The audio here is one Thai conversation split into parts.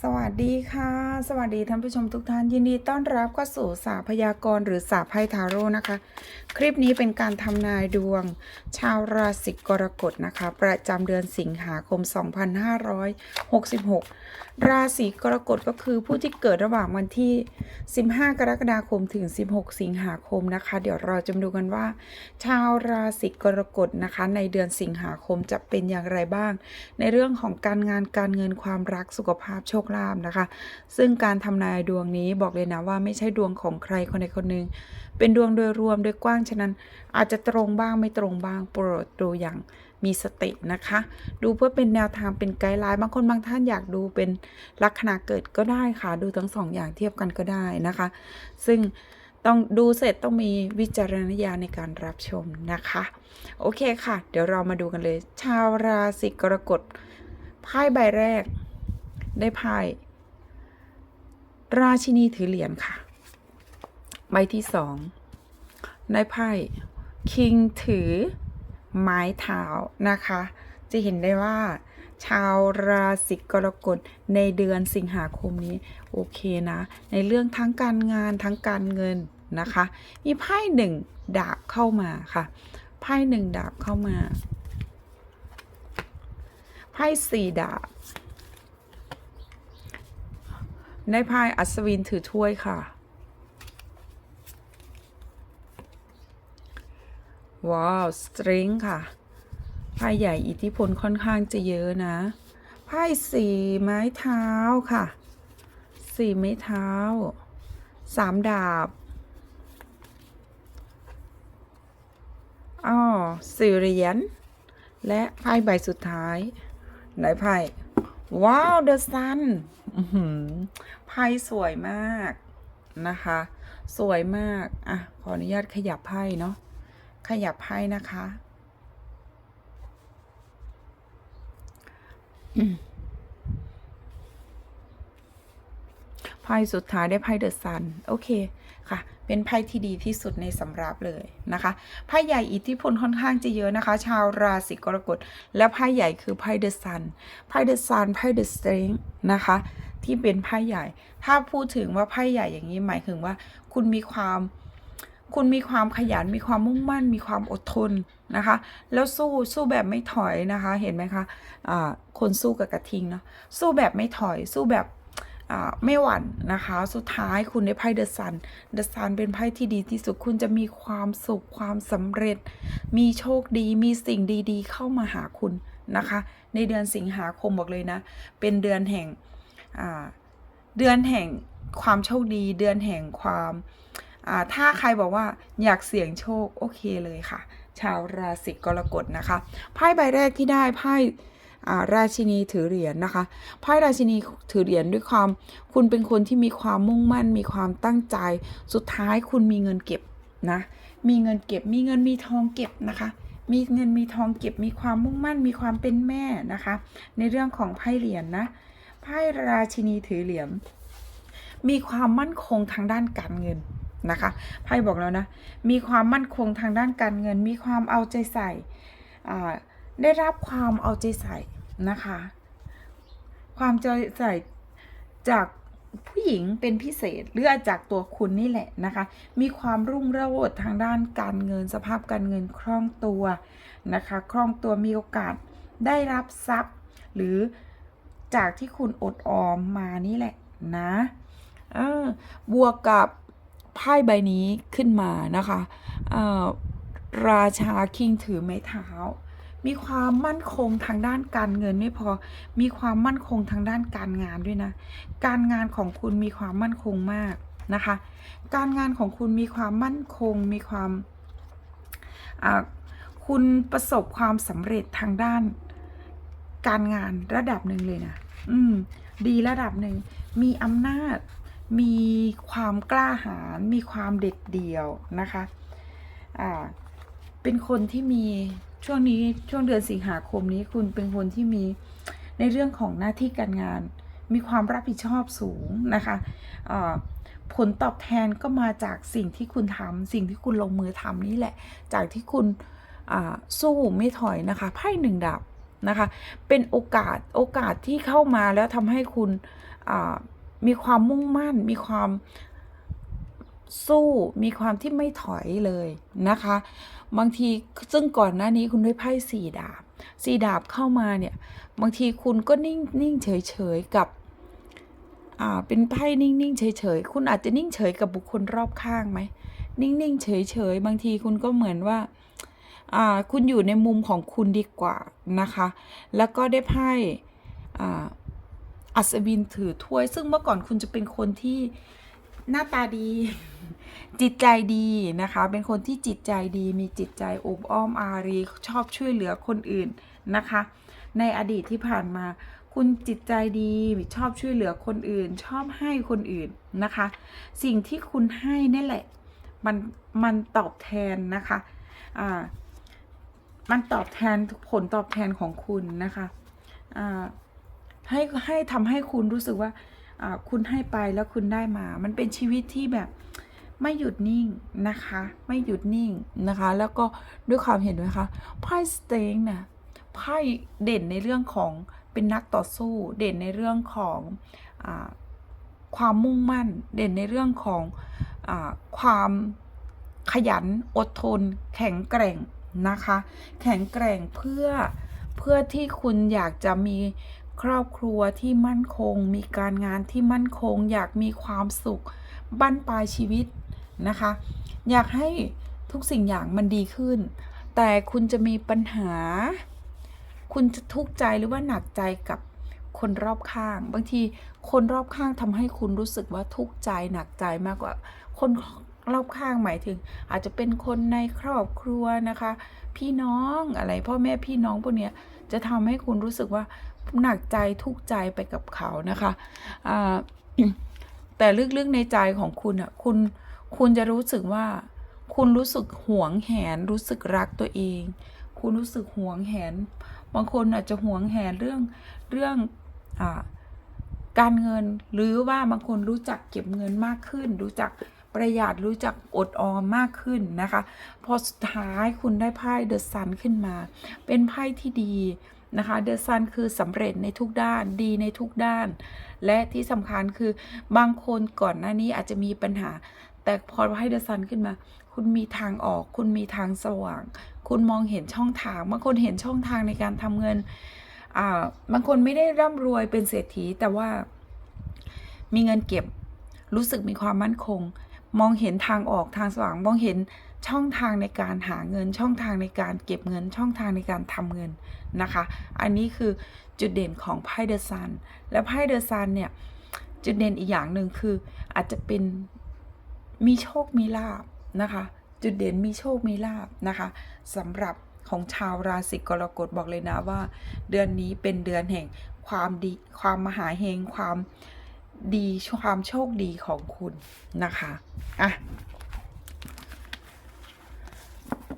สวัสดีค่ะ สวัสดีท่านผู้ชมทุกท่านยินดีต้อนรับเข้าสู่สาพยากรณ์หรือสาไพ่ทาโร่นะคะ คลิปนี้เป็นการทำนายดวง ชาวราศีกรกฎนะคะ ประจำเดือนสิงหาคม 2566 ราศีกรกฎก็คือผู้ที่เกิดระหว่างวันที่ 15 กรกฎาคมถึง 16 สิงหาคมนะคะ เดี๋ยวเราจะมาดูกันว่า ชาวราศีกรกฎนะคะ ในเดือนสิงหาคมจะเป็นอย่างไรบ้าง ในเรื่องของการงานการเงินความรักสุขภาพโชคลาภนะคะ ซึ่งการทำนายดวงนี้บอกเลยนะว่าไม่ใช่ดวงของใครคนใดคนหนึ่งเป็นดวงโดยรวมโดยกว้าง ฉะนั้นอาจจะตรงบ้างไม่ตรงบ้างโปรดดูอย่างมีสตินะคะ ดูเพื่อเป็นแนวทางเป็นไกด์ไลน์บางคนบางท่านอยากดูเป็นลัคนาเกิดก็ได้ค่ะ ดูทั้งสองอย่างเทียบกันก็ได้นะคะ ซึ่งต้องดูเสร็จต้องมีวิจารณญาณในการรับชมนะคะ โอเคค่ะ เดี๋ยวเรามาดูกันเลย ชาวราศีกรกฎไพ่ใบแรก ได้ไพ่ราชินีถือเหรียญค่ะ ใบที่สองได้ไพ่คิงถือไม้เท้านะคะ จะเห็นได้ว่า ชาวราศีกรกฎในเดือนสิงหาคมนี้ โอเคนะ ในเรื่องทั้งการงานทั้งการเงินนะคะ มีไพ่หนึ่งดาบเข้ามาค่ะ ไพ่หนึ่งดาบเข้ามา ไพ่สี่ดาบ ได้ไพ่อัศวินถือถ้วยค่ะ ว้าว สตริงค่ะไพ่ใหญ่อิทธิพลค่อนข้างจะเยอะนะไพ่สี่ไม้เท้าค่ะสี่ไม้เท้าสามดาบอ๋อสี่เหรียญและไพ่ใบสุดท้ายไหนไพ่ ว้าวเดอะซันไพ่สวยมากนะคะ สวยมาก อะ ขออนุญาตขยับไพ่เนาะ ขยับไพ่นะคะ ไพ่สุดท้ายได้ไพ่เดอะซัน โอเคค่ะ เป็นไพ่ที่ดีที่สุดในสำรับเลยนะคะไพ่ใหญ่อิทธิพลค่อนข้างจะเยอะนะคะ ชาวราศีกรกฎและไพ่ใหญ่คือไพ่เดอะซันไพ่เดอะซันไพ่เดอะสตริงนะคะที่เป็นไพ่ใหญ่ ถ้าพูดถึงว่าไพ่ใหญ่อย่างนี้หมายถึงว่า คุณมีความคุณมีความขยันมีความมุ่งมั่น มีความอดทนนะคะ แล้วสู้สู้แบบไม่ถอยนะคะ เห็นไหมคะอ่าคนสู้กับกระทิงเนาะสู้แบบไม่ถอย สู้แบบ ไม่หวั่นนะคะ สุดท้ายคุณได้ไพ่เดอะซัน เดอะซันเป็นไพ่ที่ดีที่สุด คุณจะมีความสุขความสำเร็จ มีโชคดี มีสิ่งดีๆ เข้ามาหาคุณนะคะ ในเดือนสิงหาคมบอกเลยนะ เป็นเดือนแห่งเดือนแห่งความโชคดี เดือนแห่งความถ้าใครบอกว่าอยากเสี่ยงโชคโอเคเลยค่ะ ชาวราศีกรกฎนะคะ ไพ่ใบแรกที่ได้ไพ่ ราชินีถือเหรียญนะคะไพ่ราชินีถือเหรียญด้วยความ คุณเป็นคนที่มีความมุ่งมั่น มีความตั้งใจ สุดท้ายคุณมีเงินเก็บนะ มีเงินเก็บ มีเงินมีทองเก็บนะคะ มีเงินมีทองเก็บ มีความมุ่งมั่น มีความเป็นแม่นะคะ ในเรื่องของไพ่เหรียญนะไพ่ราชินีถือเหรียญ มีความมั่นคงทางด้านการเงินนะคะ ไพ่บอกแล้วนะ มีความมั่นคงทางด้านการเงิน มีความเอาใจใส่ อ่า ได้รับความเอาใจใส่นะคะ ความใจใส่จากผู้หญิงเป็นพิเศษหรือจากตัวคุณนี่แหละนะคะ มีความรุ่งโรจน์ทางด้านการเงินสภาพการเงินคล่องตัวนะคะคล่องตัวมีโอกาสได้รับทรัพย์ หรือจากที่คุณอดออมมานี่แหละนะบวกกับไพ่ใบนี้ขึ้นมานะคะราชาคิงถือไม้เท้า มีความมั่นคงทางด้านการเงินไม่พอ มีความมั่นคงทางด้านการงานด้วยนะ การงานของคุณมีความมั่นคงมากนะคะ การงานของคุณมีความมั่นคง มีความ คุณประสบความสำเร็จทางด้าน การงานระดับหนึ่งเลยนะ อืม ดีระดับหนึ่ง มีอำนาจ มีความกล้าหาญ มีความเด็ดเดี่ยวนะคะ อ่า เป็นคนที่มี ช่วงนี้ช่วงเดือนสิงหาคมนี้คุณเป็นคนที่มีในเรื่องของหน้าที่การงาน มีความรับผิดชอบสูงนะคะผลตอบแทนก็มาจากสิ่งที่คุณทำสิ่งที่คุณลงมือทำนี่แหละ จากที่คุณสู้ไม่ถอยนะคะไพ่หนึ่งดาบนะคะ เป็นโอกาสโอกาสที่เข้ามาแล้วทำให้คุณมีความมุ่งมั่น มีความ สู้มีความที่ไม่ถอยเลยนะคะ บางทีซึ่งก่อนหน้านี้คุณได้ไพ่สี่ดาบสี่ดาบเข้ามาเนี่ย บางทีคุณก็นิ่งนิ่งเฉยเฉยกับอ่าเป็นไพ่นิ่งนิ่งเฉยเฉยคุณอาจจะนิ่งเฉยกับบุคคลรอบข้างไหมนิ่งนิ่งเฉยเฉยๆ บางทีคุณก็เหมือนว่า อ่า คุณอยู่ในมุมของคุณดีกว่านะคะ แล้วก็ได้ไพ่อ่าอัศวินถือถ้วย ซึ่งเมื่อก่อนคุณจะเป็นคนที่ หน้าตาดี จิตใจดีนะคะ เป็นคนที่จิตใจดีมีจิตใจอบอ้อมอารีชอบช่วยเหลือคนอื่นนะคะ ในอดีตที่ผ่านมา คุณจิตใจดีชอบช่วยเหลือคนอื่น ชอบให้คนอื่นนะคะ สิ่งที่คุณให้นี่แหละ มันมันตอบแทนนะคะอ่ามันตอบแทนผลตอบแทนของคุณนะคะอ่าให้ให้ทำให้คุณรู้สึกว่า คุณให้ไปแล้วคุณได้มา มันเป็นชีวิตที่แบบไม่หยุดนิ่งนะคะ ไม่หยุดนิ่งนะคะ แล้วก็ด้วยความเห็นไหมคะไพ่สเต็งนะไพ่เด่นในเรื่องของเป็นนักต่อสู้ เด่นในเรื่องของอความมุ่งมั่น เด่นในเรื่องของอความขยันอดทน แข็งแกร่งนะคะ แข็งแกร่งเพื่อเพื่อที่คุณอยากจะมี ครอบครัวที่มั่นคง มีการงานที่มั่นคง อยากมีความสุขบั้นปลายชีวิตนะคะ อยากให้ทุกสิ่งอย่างมันดีขึ้น แต่คุณจะมีปัญหา คุณจะทุกข์ใจหรือว่าหนักใจกับคนรอบข้าง บางทีคนรอบข้างทำให้คุณรู้สึกว่าทุกข์ใจหนักใจมากกว่า คน รอบข้างหมายถึง อาจจะเป็นคนในครอบครัวนะคะ พี่น้องอะไรพ่อแม่พี่น้องพวกเนี้ยจะทำให้คุณรู้สึกว่าหนักใจทุกใจไปกับเขานะคะแต่ลึกๆในใจของคุณอะคุณคุณจะรู้สึกว่า คุณรู้สึกหวงแหน รู้สึกรักตัวเอง คุณรู้สึกหวงแหน บางคนอาจจะหวงแหนเรื่องเรื่องอการเงิน หรือว่าบางคนรู้จักเก็บเงินมากขึ้น รู้จัก ประหยัดรู้จักอดออมมากขึ้นนะคะ พอสุดท้ายคุณได้ไพ่เดอะซันขึ้นมา เป็นไพ่ที่ดีนะคะเดอะซันคือสำเร็จในทุกด้านดีในทุกด้าน และที่สำคัญคือบางคนก่อนหน้านี้อาจจะมีปัญหา แต่พอให้เดอะซันขึ้นมา คุณมีทางออก คุณมีทางสว่าง คุณมองเห็นช่องทางบางคนเห็นช่องทางในการทำเงินอ่าบางคนไม่ได้ร่ำรวยเป็นเศรษฐีแต่ว่ามีเงินเก็บรู้สึกมีความมั่นคง มองเห็นทางออกทางสว่างมองเห็นช่องทางในการหาเงิน ช่องทางในการเก็บเงิน ช่องทางในการทำเงินนะคะ อันนี้คือจุดเด่นของไพ่เดอะซันและไพ่เดอะซันเนี่ยจุดเด่นอีกอย่างหนึ่งคืออาจจะเป็นมีโชคมีลาบนะคะ จุดเด่นมีโชคมีลาบนะคะสำหรับของชาวราศีกรกฎบอกเลยนะว่า เดือนนี้เป็นเดือนแห่งความดีความมหาเฮงความ ดีความโชคดีของคุณนะคะอะ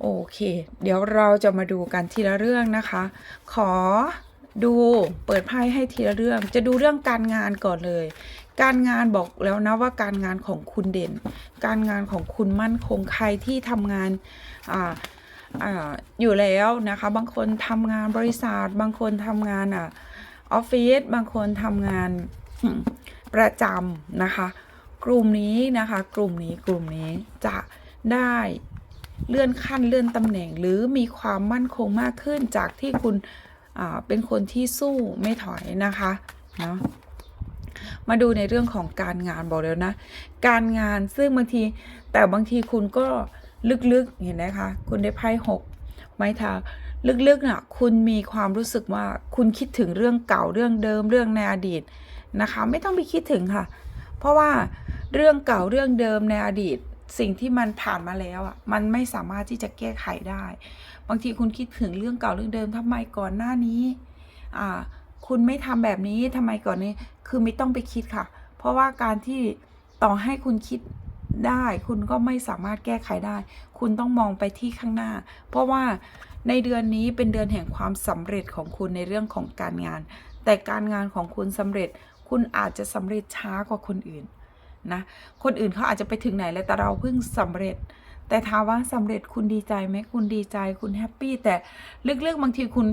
โอเค เดี๋ยวเราจะมาดูกันทีละเรื่องนะคะ ขอดูเปิดไพ่ให้ทีละเรื่อง จะดูเรื่องการงานก่อนเลย การงานบอกแล้วนะว่าการงานของคุณเด่น การงานของคุณมั่นคงใครที่ทำงานอ่าอ่าอยู่แล้วนะคะ บางคนทำงานบริษัท บางคนทำงานอะออฟฟิศ บางคนทำงาน ประจำนะคะ กลุ่มนี้นะคะ กลุ่มนี้กลุ่มนี้จะได้เลื่อนขั้นเลื่อนตำแหน่ง หรือมีความมั่นคงมากขึ้นจากที่คุณเป็นคนที่สู้ไม่ถอยนะคะเนาะมาดูในเรื่องของการงานบอกแล้วนะ การงานซึ่งบางทีแต่บางทีคุณก็ลึกๆเห็นไหมคะคุณได้ไพ่หกไม้เท้าลึกๆน่ะคุณมีความรู้สึกว่าคุณคิดถึงเรื่องเก่าเรื่องเดิมเรื่องในอดีต นะคะ ไม่ต้องไปคิดถึงค่ะ เพราะว่าเรื่องเก่าเรื่องเดิมในอดีตสิ่งที่มันผ่านมาแล้วอะมันไม่สามารถที่จะแก้ไขได้ บางทีคุณคิดถึงเรื่องเก่าเรื่องเดิมทำไมก่อนหน้านี้อ่าคุณไม่ทำแบบนี้ทำไมก่อนนี้คือไม่ต้องไปคิดค่ะ เพราะว่าการที่ต่อให้คุณคิดได้ คุณก็ไม่สามารถแก้ไขได้ คุณต้องมองไปที่ข้างหน้า เพราะว่าในเดือนนี้เป็นเดือนแห่งความสำเร็จของคุณในเรื่องของการงาน แต่การงานของคุณสำเร็จ คุณอาจจะสำเร็จช้ากว่าคนอื่นนะ คนอื่นเขาอาจจะไปถึงไหนแล้วแต่เราเพิ่งสำเร็จ แต่ถามว่าสำเร็จคุณดีใจไหมคุณดีใจคุณแฮปปี้แต่ลึกๆบางทีคุณ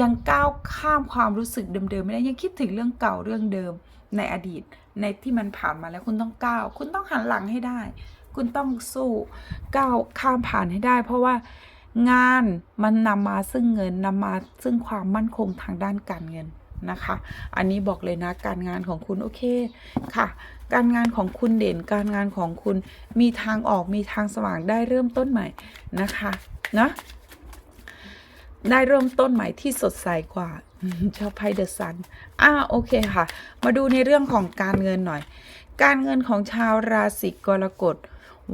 ยังก้าวข้ามความรู้สึกเดิมๆไม่ได้ยังคิดถึงเรื่องเก่าเรื่องเดิมในอดีต ในที่มันผ่านมาแล้วคุณต้องก้าว คุณต้องหันหลังให้ได้ คุณต้องสู้ก้าวข้ามผ่านให้ได้ เพราะว่างานมันนำมาซึ่งเงินนำมาซึ่งความมั่นคงทางด้านการเงิน นะคะ อันนี้บอกเลยนะการงานของคุณโอเคค่ะ การงานของคุณเด่น การงานของคุณมีทางออกมีทางสว่างได้เริ่มต้นใหม่นะคะนะได้เริ่มต้นใหม่ที่สดใสกว่าชอบไพ่เดอะซันอ่าโอเคค่ะ มาดูในเรื่องของการเงินหน่อย การเงินของชาวราศีกรกฎ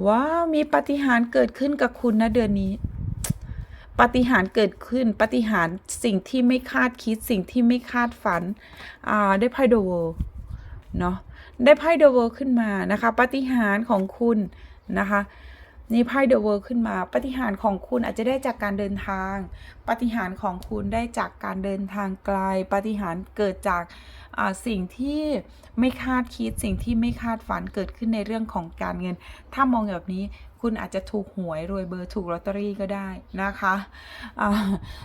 ว้าวมีปาฏิหารย์เกิดขึ้นกับคุณนะเดือนนี้ ปาฏิหารย์เกิดขึ้นปาฏิหารย์สิ่งที่ไม่คาดคิดสิ่งที่ไม่คาดฝันอ่าได้ไพ่เดอะเวิลด์เนาะได้ไพ่เดอะเวิลด์ขึ้นมานะคะปาฏิหารย์ของคุณนะคะนี่ไพ่เดอะเวิลด์ขึ้นมาปาฏิหารย์ของคุณอาจจะได้จากการเดินทางปาฏิหารย์ของคุณได้จากการเดินทางไกลปาฏิหารย์เกิดจาก สิ่งที่ไม่คาดคิดสิ่งที่ไม่คาดฝันเกิดขึ้นในเรื่องของการเงิน ถ้ามองแบบนี้คุณอาจจะถูกหวยรวยเบอร์ถูกลอตเตอรี่ก็ได้นะคะ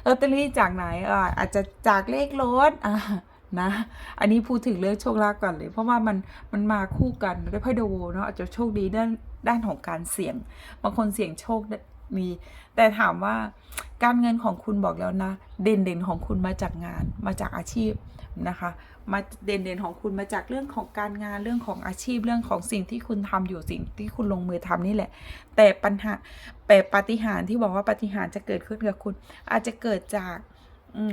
ลอตเตอรี่จากไหนอาอาจจะจากเลขรถนะ อันนี้พูดถึงเรื่องโชคลาภก่อนเลย เพราะว่ามันมันมาคู่กันด้วยไพ่เดอะโวเนาะอาจจะโชคดีด้านด้านของการเสี่ยงบางคนเสี่ยงโชคมี แต่ถามว่าการเงินของคุณบอกแล้วนะ เด่นเด่นของคุณมาจากงานมาจากอาชีพนะคะ มาเด่นๆของคุณมาจากเรื่องของการงานเรื่องของอาชีพเรื่องของสิ่งที่คุณทำอยู่สิ่งที่คุณลงมือทำนี่แหละ แต่ปัญหาแต่ปาฏิหาริย์ที่บอกว่าปาฏิหาริย์จะเกิดขึ้นกับคุณ อาจจะเกิดจากอื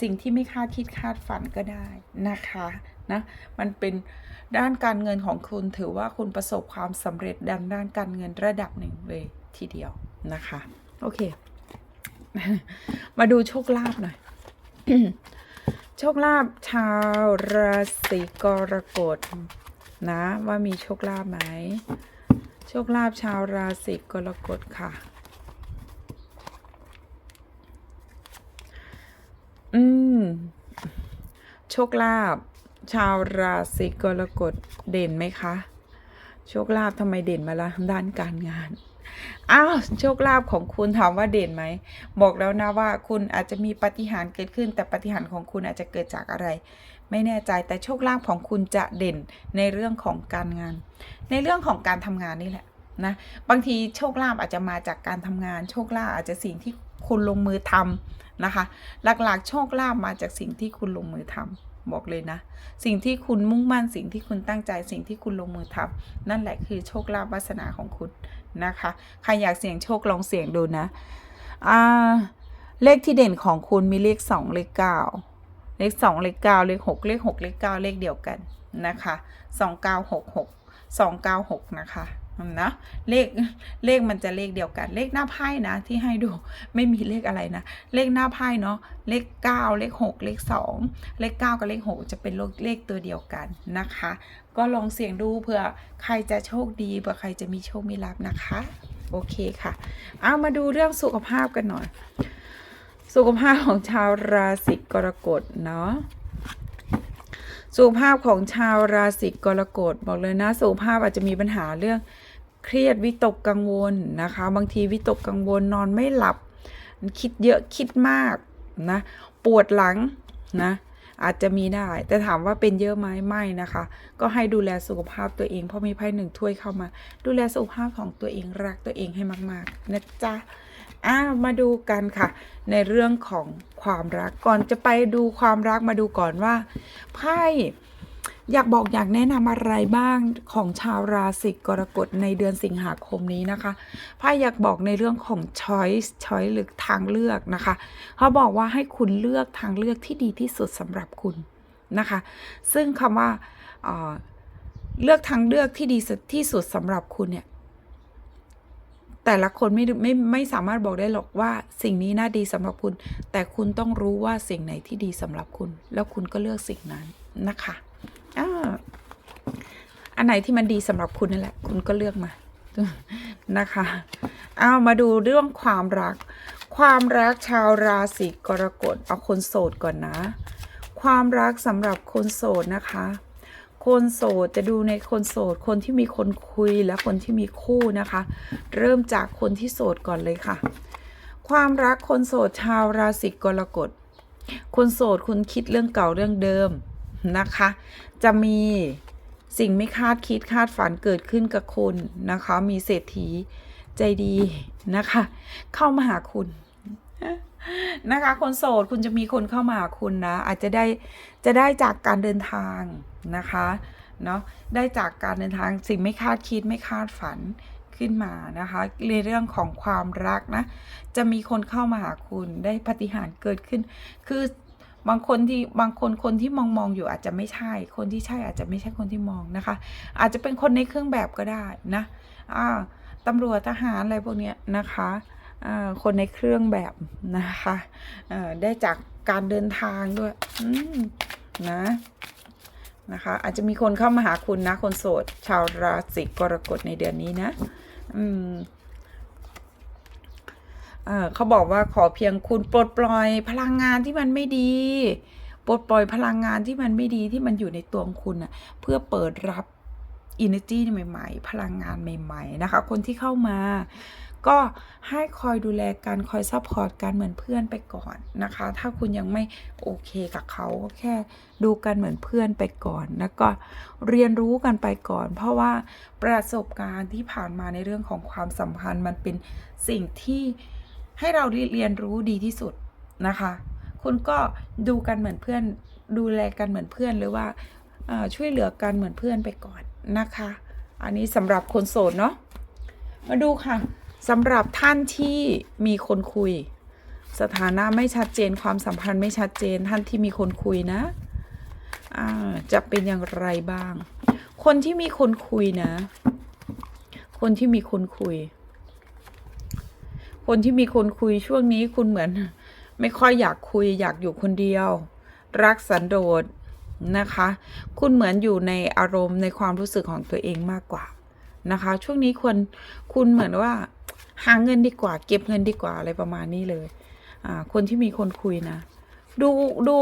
สิ่งที่ไม่คาดคิดคาดฝันก็ได้นะคะนะมันเป็นด้านการเงินของคุณถือว่าคุณประสบความสำเร็จด้านด้านการเงินระดับหนึ่งเลยทีเดียวนะคะ โอเค มาดูโชคลาภหน่อย โชคลาภชาวราศีกรกฎนะว่ามีโชคลาภไหมโชคลาภชาวราศีกรกฎค่ะ อืม โชคลาภชาวราศีกรกฎเด่นไหมคะ โชคลาภทำไมเด่นมาละด้านการงาน อ้าวโชคลาภของคุณถามว่าเด่นไหม บอกแล้วนะว่าคุณอาจจะมีปฏิหารเกิดขึ้น แต่ปฏิหารของคุณอาจจะเกิดจากอะไร ไม่แน่ใจแต่โชคลาภของคุณจะเด่นในเรื่องของการงาน ในเรื่องของการทำงานนี่แหละนะบางทีโชคลาภอาจจะมาจากการทำงาน โชคลาภอาจจะสิ่งที่คุณลงมือทำนะคะ หลักๆ โชคลาภมาจากสิ่งที่คุณลงมือทำบอกเลยนะ สิ่งที่คุณมุ่งมั่นสิ่งที่คุณตั้งใจสิ่งที่คุณลงมือทำนั่นแหละคือโชคลาภวาสนาของคุณ นะคะ ใครอยากเสี่ยงโชคลองเสี่ยงดูนะ อ่า เลขที่เด่นของคุณมีเลขสองเลขเก้าเลขสองเลขเก้าเลขหกเลขหกเลขเก้าเลขเดียวกันนะคะสองเก้าหกหกสองเก้าหกนะคะ นะเลขเลขมันจะเลขเดียวกัน เลขหน้าไพ่นะ ที่ให้ดูไม่มีเลขอะไรนะ เลขหน้าไพ่เนาะเลขเก้าเลขหกเลขสองเลขเก้ากับเลขหกจะเป็นเลขตัวเดียวกันนะคะ ก็ลองเสี่ยงดูเผื่อใครจะโชคดีเผื่อใครจะมีโชคมีลาภนะคะ โอเคค่ะ เอามาดูเรื่องสุขภาพกันหน่อย สุขภาพของชาวราศีกรกฎเนาะสุขภาพของชาวราศีกรกฎบอกเลยนะสุขภาพอาจจะมีปัญหาเรื่อง เครียดวิตกกังวลนะคะ บางทีวิตกกังวลนอนไม่หลับ คิดเยอะคิดมากนะปวดหลังนะอาจจะมีได้ แต่ถามว่าเป็นเยอะไหมไม่นะคะ ก็ให้ดูแลสุขภาพตัวเอง เพราะมีไพ่หนึ่งถ้วยเข้ามา ดูแลสุขภาพของตัวเองรักตัวเองให้มาก ๆ นะจ๊ะอ่ามาดูกันค่ะ ในเรื่องของความรักก่อนจะไปดูความรักมาดูก่อนว่าไพ่ อยากบอกอยากแนะนำอะไรบ้างของชาวราศีกรกฎในเดือนสิงหาคมนี้นะคะไพ่อยากบอกในเรื่องของ choice choice หรือทางเลือกนะคะ เขาบอกว่าให้คุณเลือกทางเลือกที่ดีที่สุดสำหรับคุณนะคะ ซึ่งคำว่าเเลือกทางเลือกที่ดีที่สุดสำหรับคุณเนี่ยแต่ละคนไม่ไม่ไม่สามารถบอกได้หรอกว่าสิ่งนี้น่าดีสำหรับคุณ แต่คุณต้องรู้ว่าสิ่งไหนที่ดีสำหรับคุณ แล้วคุณก็เลือกสิ่งนั้นนะคะ อ่าอันไหนที่มันดีสำหรับคุณนั่นแหละ คุณก็เลือกมา นะคะ เอามาดูเรื่องความรัก ความรักชาวราศีกรกฎเอาคนโสดก่อนนะ ความรักสำหรับคนโสดนะคะ คนโสดจะดูในคนโสด คนที่มีคนคุยและคนที่มีคู่นะคะ เริ่มจากคนที่โสดก่อนเลยค่ะ ความรักคนโสดชาวราศีกรกฎคนโสดคุณคิดเรื่องเก่าเรื่องเดิม นะคะ จะมีสิ่งไม่คาดคิดคาดฝันเกิดขึ้นกับคุณนะคะ มีเศรษฐีใจดีนะคะ เข้ามาหาคุณนะคะ คนโสดคุณจะมีคนเข้ามาหาคุณนะ อาจจะได้จะได้จากการเดินทางนะคะเนาะได้จากการเดินทางสิ่งไม่คาดคิดไม่คาดฝันขึ้นมานะคะในเรื่องของความรักนะ จะมีคนเข้ามาหาคุณได้ปฏิหารเกิดขึ้น คือ บางคนที่บางคนคนที่มองมองอยู่อาจจะไม่ใช่ คนที่ใช่อาจจะไม่ใช่คนที่มองนะคะ อาจจะเป็นคนในเครื่องแบบก็ได้นะอ่าตำรวจทหารอะไรพวกเนี้ยนะคะอ่าคนในเครื่องแบบนะคะเออได้จากการเดินทางด้วยนะนะคะ อาจจะมีคนเข้ามาหาคุณนะ คนโสด ชาวราศีกรกฎในเดือนนี้นะ อืม เขาบอกว่าขอเพียงคุณปลดปล่อยพลังงานที่มันไม่ดี ปลดปล่อยพลังงานที่มันไม่ดีที่มันอยู่ในตัวของคุณนะเพื่อเปิดรับ energy ใหม่ ๆ พลังงานใหม่ ๆ นะคะ คนที่เข้ามา ก็ให้คอยดูแลกันคอยซัพพอร์ตกันเหมือนเพื่อนไปก่อนนะคะ ถ้าคุณยังไม่โอเคกับเขาก็แค่ดูกันเหมือนเพื่อนไปก่อน แล้วก็เรียนรู้กันไปก่อน เพราะว่าประสบการณ์ที่ผ่านมาในเรื่องของความสัมพันธ์มันเป็นสิ่งที่ ให้เราเรียนรู้ดีที่สุดนะคะ คุณก็ดูกันเหมือนเพื่อน ดูแลกันเหมือนเพื่อนหรือว่าช่วยเหลือกันเหมือนเพื่อนไปก่อนนะคะ อันนี้สำหรับคนโสดเนาะมาดูค่ะสำหรับท่านที่มีคนคุย สถานะไม่ชัดเจนความสัมพันธ์ไม่ชัดเจนท่านที่มีคนคุยนะจะเป็นอย่างไรบ้าง คนที่มีคนคุยนะ คนที่มีคนคุย คนที่มีคนคุยช่วงนี้คุณเหมือน ไม่ค่อยอยากคุยอยากอยู่คนเดียว รักสันโดษนะคะ คุณเหมือนอยู่ในอารมณ์ในความรู้สึกของตัวเองมากกว่านะคะ ช่วงนี้ควรคุณเหมือนว่า หาเงินดีกว่า เก็บเงินดีกว่าอะไรประมาณนี้เลยอ่าคนที่มีคนคุยนะ ดูดู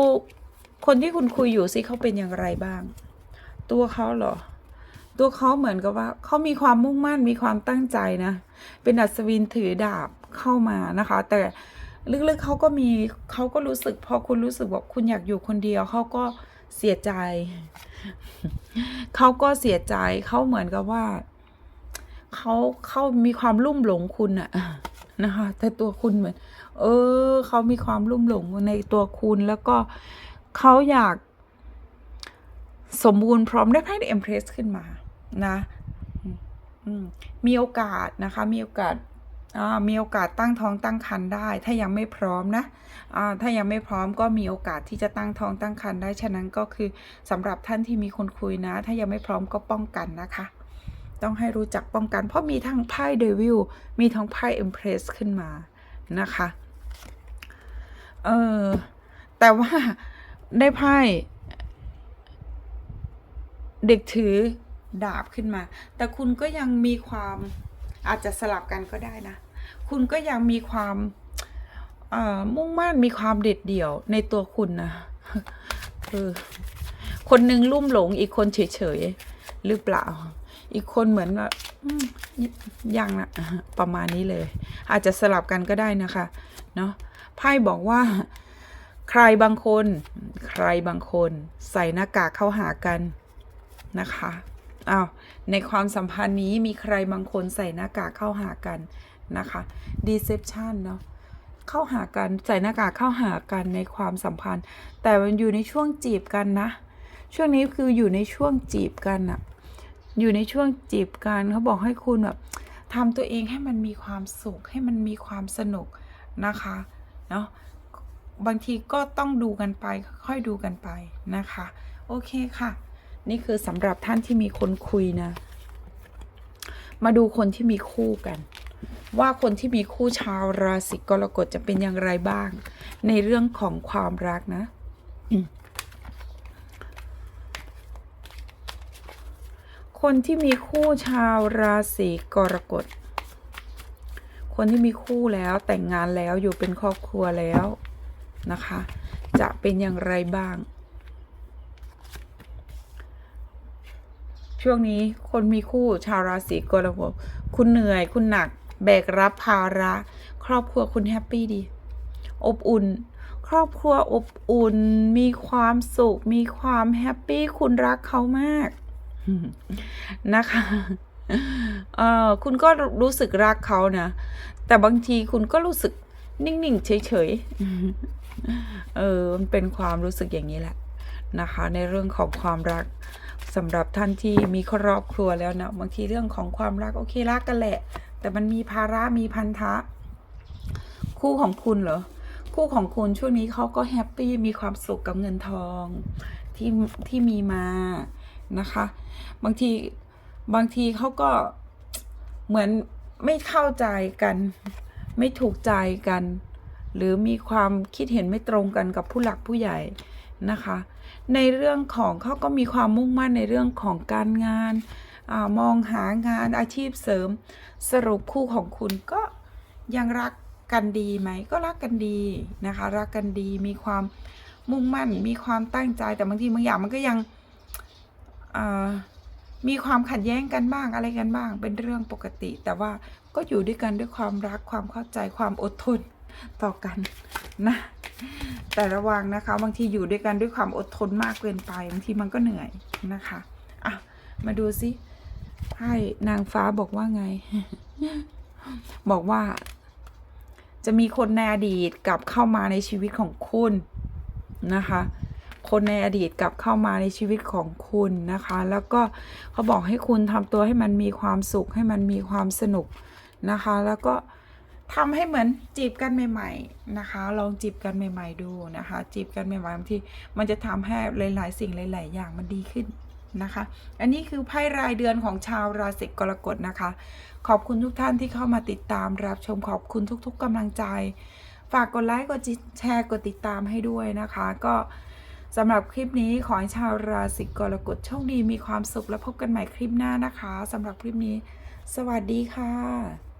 คนที่คุณคุยอยู่สิเขาเป็นอย่างไรบ้าง ตัวเขาเหรอ ตัวเขาเหมือนกับว่าเขามีความมุ่งมั่นมีความตั้งใจนะ เป็นอัศวินถือดาบ เข้ามานะคะ แต่ลึกๆเขาก็มีเขาก็รู้สึก พอคุณรู้สึกว่าคุณอยากอยู่คนเดียวเขาก็เสียใจ เขาก็เสียใจเขาเหมือนกับว่าเขาเขามีความลุ่มหลงคุณอะนะคะ แต่ตัวคุณเหมือน เออเขามีความลุ่มหลงในตัวคุณแล้วก็เขาอยาก สมบูรณ์พร้อมได้ไพ่เอ็มเพรสขึ้นมานะมีโอกาสนะคะ มีโอกาส มีโอกาสตั้งท้องตั้งครรภ์ได้ ถ้ายังไม่พร้อมนะถ้ายังไม่พร้อมก็มีโอกาสที่จะตั้งท้องตั้งครรภ์ได้ ฉะนั้นก็คือสำหรับท่านที่มีคนคุยนะ ถ้ายังไม่พร้อมก็ป้องกันนะคะ ต้องให้รู้จักป้องกัน เพราะมีทั้งไพ่เดวิลมีทั้งไพ่เอ็มเพรสขึ้นมานะคะ เออแต่ว่าได้ไพ่เด็กถือดาบขึ้นมา แต่คุณก็ยังมีความ อาจจะสลับกันก็ได้นะ คุณก็ยังมีความอ่อมุ่งมั่นมีความเด็ดเดี่ยวในตัวคุณนะออคนหนึ่งลุ่มหลงอีกคนเฉยๆหรือเปล่า อีกคนเหมือนว่าอืมยังนะประมาณนี้เลย อาจจะสลับกันก็ได้นะคะเนาะไพ่บอกว่าใครบางคน ใครบางคน ใส่หน้ากากเข้าหากันนะคะ อ้าวในความสัมพันธ์นี้มีใครบางคนใส่หน้ากากเข้าหากันนะคะ deception เนาะเข้าหากันใส่หน้ากากเข้าหากันในความสัมพันธ์ แต่มันอยู่ในช่วงจีบกันนะ ช่วงนี้คืออยู่ในช่วงจีบกันอะอยู่ในช่วงจีบกันเขาบอกให้คุณแบบทำตัวเองให้มันมีความสุขให้มันมีความสนุกนะคะเนาะบางทีก็ต้องดูกันไปค่อยดูกันไปนะคะ โอเคค่ะ นี่คือสำหรับท่านที่มีคนคุยนะ มาดูคนที่มีคู่กัน ว่าคนที่มีคู่ชาวราศีกรกฎจะเป็นอย่างไรบ้าง ในเรื่องของความรักนะคนที่มีคู่ชาวราศีกรกฎ คนที่มีคู่แล้วแต่งงานแล้วอยู่เป็นครอบครัวแล้วนะคะ จะเป็นอย่างไรบ้าง ช่วงนี้คนมีคู่ชาวราศีกรกฎคุณเหนื่อย คุณหนัก แบกรับภาระ ครอบครัวคุณแฮปปี้ดี อบอุ่น ครอบครัวอบอุ่น มีความสุข มีความแฮปปี้ คุณรักเขามาก นะคะเออคุณก็รู้สึกรักเขานะ แต่บางทีคุณก็รู้สึกนิ่ง ๆ เฉย ๆ เออ มันเป็นความรู้สึกอย่างนี้แหละนะคะ ในเรื่องของความรัก สำหรับท่านที่มีครอบครัวแล้วนะบางทีเรื่องของความรักโอเครักกันแหละ แต่มันมีภาระมีพันธะ คู่ของคุณเหรอคู่ของคุณช่วงนี้เขาก็แฮปปี้มีความสุขกับเงินทองที่ที่มีมานะคะ บางทีบางทีเขาก็เหมือนไม่เข้าใจกัน ไม่ถูกใจกัน หรือมีความคิดเห็นไม่ตรงกันกับผู้หลักผู้ใหญ่นะคะ ในเรื่องของเขาก็มีความมุ่งมั่นในเรื่องของการงานอมองหางานอาชีพเสริม สรุปคู่ของคุณก็ยังรักกันดีไหม ก็รักกันดีนะคะ รักกันดีมีความมุ่งมั่น มีความตั้งใจแต่บางทีบางอย่างมันก็ยังมีความขัดแย้งกันบ้างอะไรกันบ้าง เป็นเรื่องปกติ แต่ว่าก็อยู่ด้วยกันด้วยความรักความเข้าใจความอดทน ต่อกันนะแต่ระวังนะคะบางทีอยู่ด้วยกันด้วยความอดทนมากเกินไปบางทีมันก็เหนื่อยนะคะอะมาดูซิไพ่นางฟ้าบอกว่าไง บอกว่า จะมีคนในอดีตกลับเข้ามาในชีวิตของคุณนะคะ คนในอดีตกลับเข้ามาในชีวิตของคุณนะคะ แล้วก็เขาบอกให้คุณทำตัวให้มันมีความสุขให้มันมีความสนุกนะคะ แล้วก็ ทำให้เหมือนจีบกันใหม่ ๆนะคะ ลองจีบกันใหม่ ๆ ดูนะคะ จีบกันใหม่ๆบางทีมันจะทำให้หลาย ๆ สิ่งหลาย ๆ อย่างมันดีขึ้นนะคะ อันนี้คือไพ่รายเดือนของชาวราศีกรกฎนะคะ ขอบคุณทุกท่านที่เข้ามาติดตามรับชมขอบคุณทุก ๆกำลังใจ ฝากกดไลค์กดแชร์กดติดตามให้ด้วยนะคะ ก็สำหรับคลิปนี้ขอให้ชาวราศีกรกฎโชคดีมีความสุขและพบกันใหม่คลิปหน้านะคะสำหรับคลิปนี้ สวัสดีค่ะ